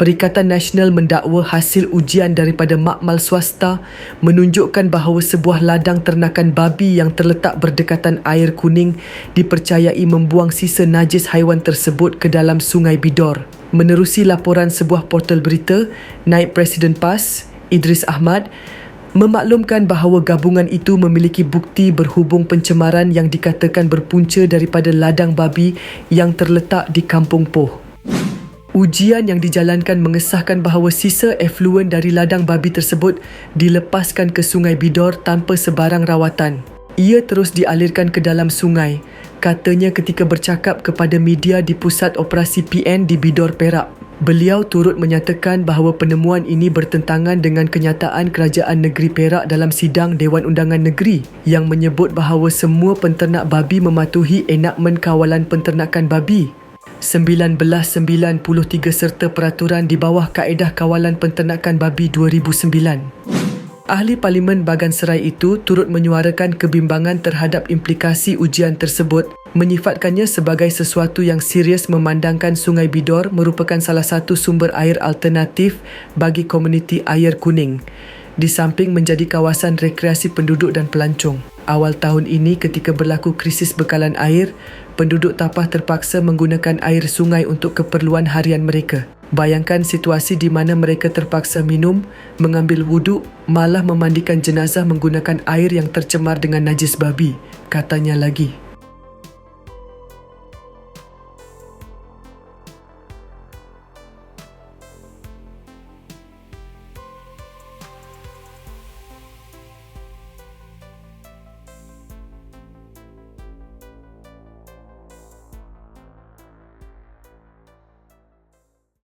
Perikatan Nasional mendakwa hasil ujian daripada makmal swasta menunjukkan bahawa sebuah ladang ternakan babi yang terletak berdekatan air kuning dipercayai membuang sisa najis haiwan tersebut ke dalam sungai Bidor. Menerusi laporan sebuah portal berita, Naib Presiden PAS, Idris Ahmad, memaklumkan bahawa gabungan itu memiliki bukti berhubung pencemaran yang dikatakan berpunca daripada ladang babi yang terletak di Kampung Poh. Ujian yang dijalankan mengesahkan bahawa sisa efluen dari ladang babi tersebut dilepaskan ke Sungai Bidor tanpa sebarang rawatan. Ia terus dialirkan ke dalam sungai, katanya ketika bercakap kepada media di Pusat Operasi PN di Bidor Perak. Beliau turut menyatakan bahawa penemuan ini bertentangan dengan kenyataan Kerajaan Negeri Perak dalam sidang Dewan Undangan Negeri yang menyebut bahawa semua penternak babi mematuhi enakmen kawalan penternakan babi 1993 serta peraturan di bawah Kaedah Kawalan Penternakan Babi 2009. Ahli Parlimen Bagan Serai itu turut menyuarakan kebimbangan terhadap implikasi ujian tersebut menyifatkannya sebagai sesuatu yang serius memandangkan Sungai Bidor merupakan salah satu sumber air alternatif bagi komuniti air kuning di samping menjadi kawasan rekreasi penduduk dan pelancong. Awal tahun ini ketika berlaku krisis bekalan air, penduduk Tapah terpaksa menggunakan air sungai untuk keperluan harian mereka. Bayangkan situasi di mana mereka terpaksa minum, mengambil wuduk, malah memandikan jenazah menggunakan air yang tercemar dengan najis babi, katanya lagi.